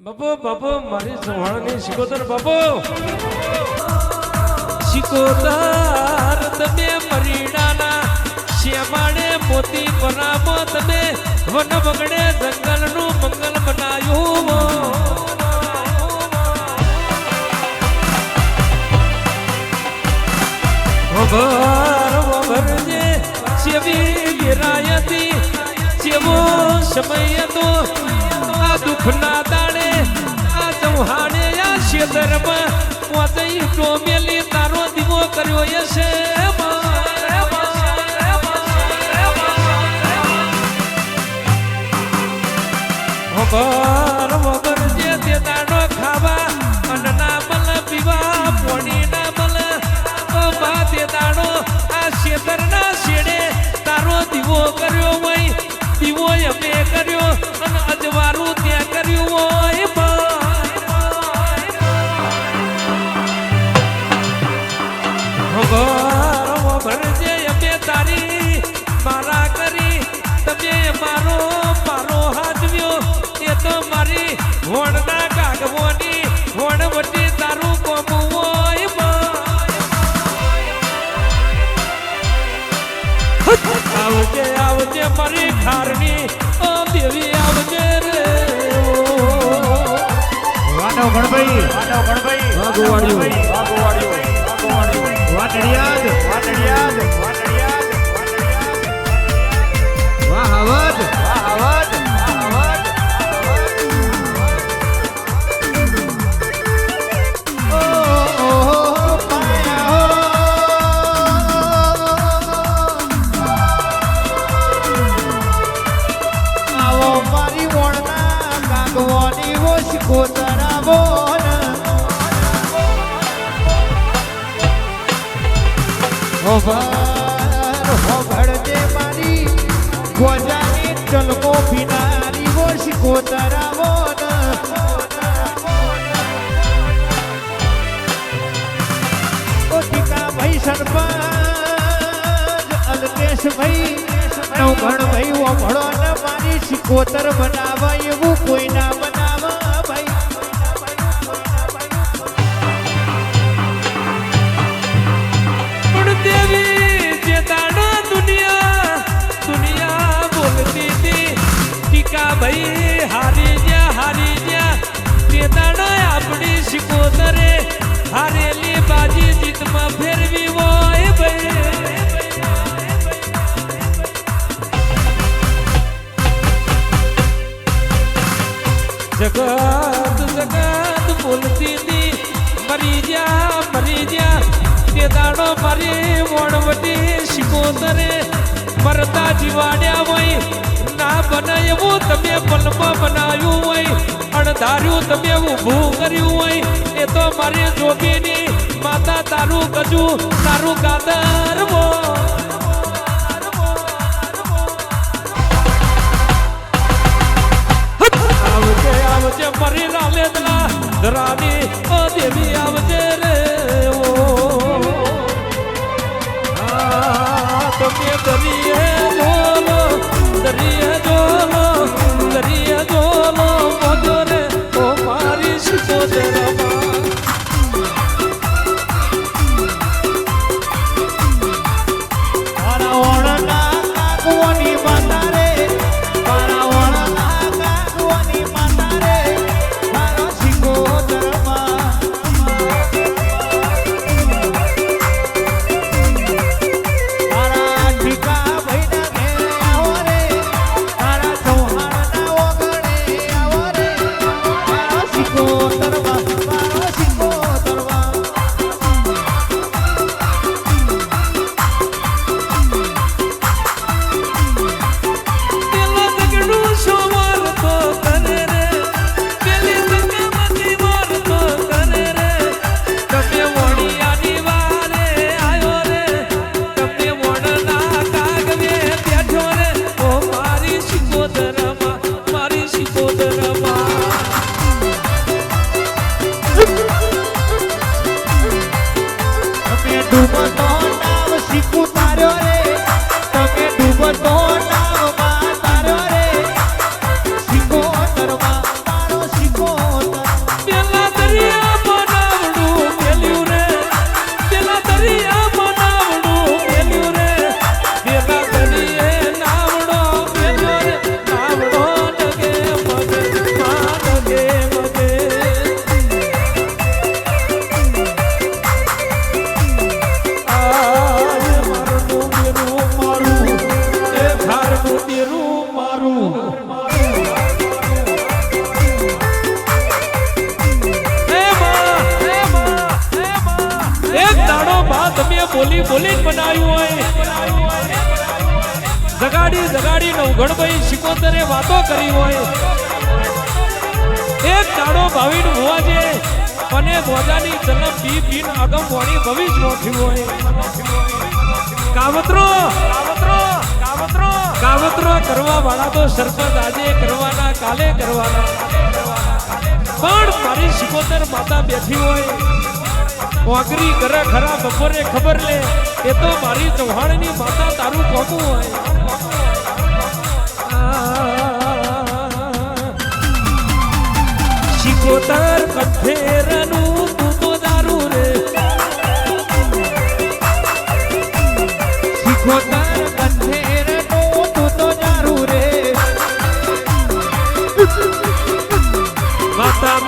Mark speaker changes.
Speaker 1: બાપુ બાપુ મારી સવાળની શિકોતર બાપુ શિકોતર તમે મરીડાના શ્યામાડે મોતી બનાવો તમે વન વગડે જંગલનું મંગલ બનાયું વભર વભરજે સેવી વિરાયતી સેવો સમય તો આ દુઃખના ચૌહાણે આ શેતરમાં પોતઈ તારો દીવો કર્યો જે તે દાડો ખાવા અને ના મલ પીવા પોણી ના મલ બા આ શેતરના શેડે તારો દીવો મારી વણના કાગવોની વણ વટી તારું કોમું હોય આવજે આવજે મારી ખારની ઓ દેવી આવજે રે.
Speaker 2: વાડો ગણભાઈ વાડો ગણભાઈ
Speaker 1: વાહ, ગોવાળિયો.
Speaker 2: ગણભાઈ, વાટડિયાદ ગોવાળિયો. કાગવાની ઓશકો તરાવો ને. હોભર હોભળજે મારી ગોજાની ચલકો પીનારી ઓશકો તરાવો ને. ઓ ટીકા ભાઈ સરપંચ અલ્પેશ ભાઈ નવઘણ ભાઈ ઓભળો ને મારી સિકોતર બનાવા ભાઈ,
Speaker 1: હારી જ્યાં હારી જ્યાં દાડો આપણી શિકોતરે હારેલી બાજી જીતમાં ફેરવી હોય ભાઈ. જગત જગત બોલતી હતી, મરી જા મરી જા તે દાડો મારી વણવટી શિકોતરે મરતા જીવાડ્યા હોય. ના બને એવું તમે પલમાં બનાવ્યું હોય, અણધાર્યું તમે ઊભું કર્યું હોય, એ તો મારી જોગીની માતા તારું ગજુ, તારું કાદર આવજે આવજે મરી રાલે દલા ધરાની બનાવ્યું હોય. જગાડી જગાડી નવઘણભાઈ શિકોતરે વાતો કરી હોય. એક દાડો હોવા હોવાજે મને ગોદાની જન્મ પી પીન અગમ વણી ભવિજ થયું હોય. કાવતરો કાવતરો કાવતરો કાવતરો કરવા વાળા તો સરપંચ આજે કરવાના, કાલે કરવાના. પણ મારી શિકોતર માતા બેઠી હોય. વાઘરી કરે ખરા બપોરે ખબર લે, એ તો મારી ચૌહાણની માતા તારું કોકું હોય? શિકોતર કઠેરનું તું દારૂ રે.
Speaker 2: શિખોતર કંઠેરનું તું તો દારૂ રે.
Speaker 1: માતા